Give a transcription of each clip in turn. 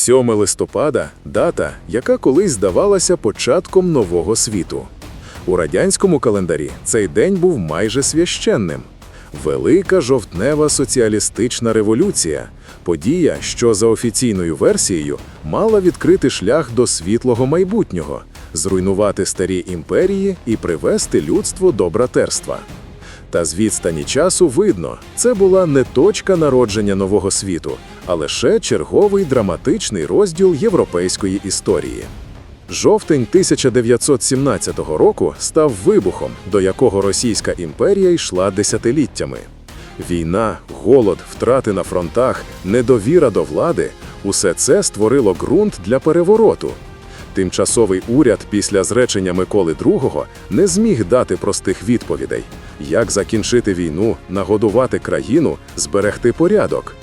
7 листопада дата, яка колись здавалася початком нового світу. У радянському календарі цей день був майже священним. Велика жовтнева соціалістична революція подія, що за офіційною версією мала відкрити шлях до світлого майбутнього, зруйнувати старі імперії і привести людство до братерства. Та з відстані часу видно, це була не точка народження нового світу, а лише черговий драматичний розділ європейської історії. Жовтень 1917 року став вибухом, до якого Російська імперія йшла десятиліттями. Війна, голод, втрати на фронтах, недовіра до влади усе це створило ґрунт для перевороту. Тимчасовий уряд після зречення Миколи II не зміг дати простих відповідей, як закінчити війну, нагодувати країну, зберегти порядок.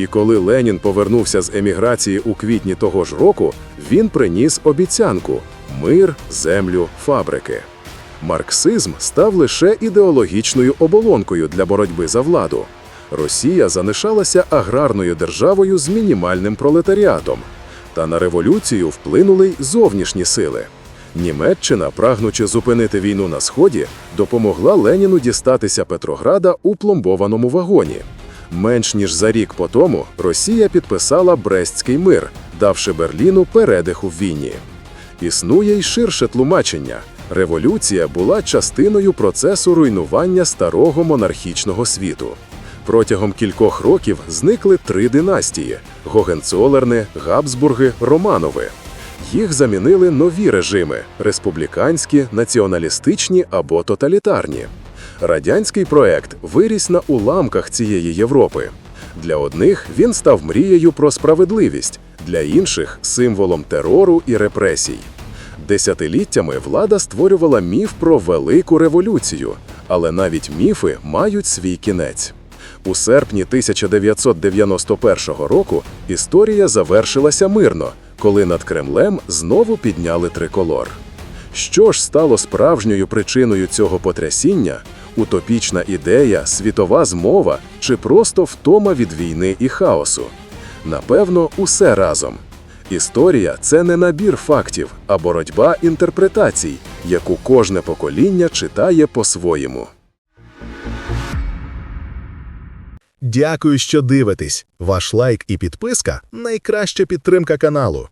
І коли Ленін повернувся з еміграції у квітні того ж року, він приніс обіцянку мир, землю, фабрики. Марксизм став лише ідеологічною оболонкою для боротьби за владу. Росія залишалася аграрною державою з мінімальним пролетаріатом. Та на революцію вплинули й зовнішні сили. Німеччина, прагнучи зупинити війну на сході, допомогла Леніну дістатися Петрограда у пломбованому вагоні. Менш ніж за рік по тому Росія підписала Брестський мир, давши Берліну передих у війні. Існує й ширше тлумачення. Революція була частиною процесу руйнування старого монархічного світу. Протягом кількох років зникли три династії: Гогенцолерни, Габсбурги, Романови. Їх замінили нові режими республіканські, націоналістичні або тоталітарні. Радянський проект виріс на уламках цієї Європи. Для одних він став мрією про справедливість, для інших символом терору і репресій. Десятиліттями влада створювала міф про велику революцію, але навіть міфи мають свій кінець. У серпні 1991 року історія завершилася мирно, коли над Кремлем знову підняли триколор. Що ж стало справжньою причиною цього потрясіння? Утопічна ідея, світова змова чи просто втома від війни і хаосу? Напевно, усе разом. Історія це не набір фактів, а боротьба інтерпретацій, яку кожне покоління читає по-своєму. Дякую, що дивитесь. Ваш лайк і підписка найкраща підтримка каналу.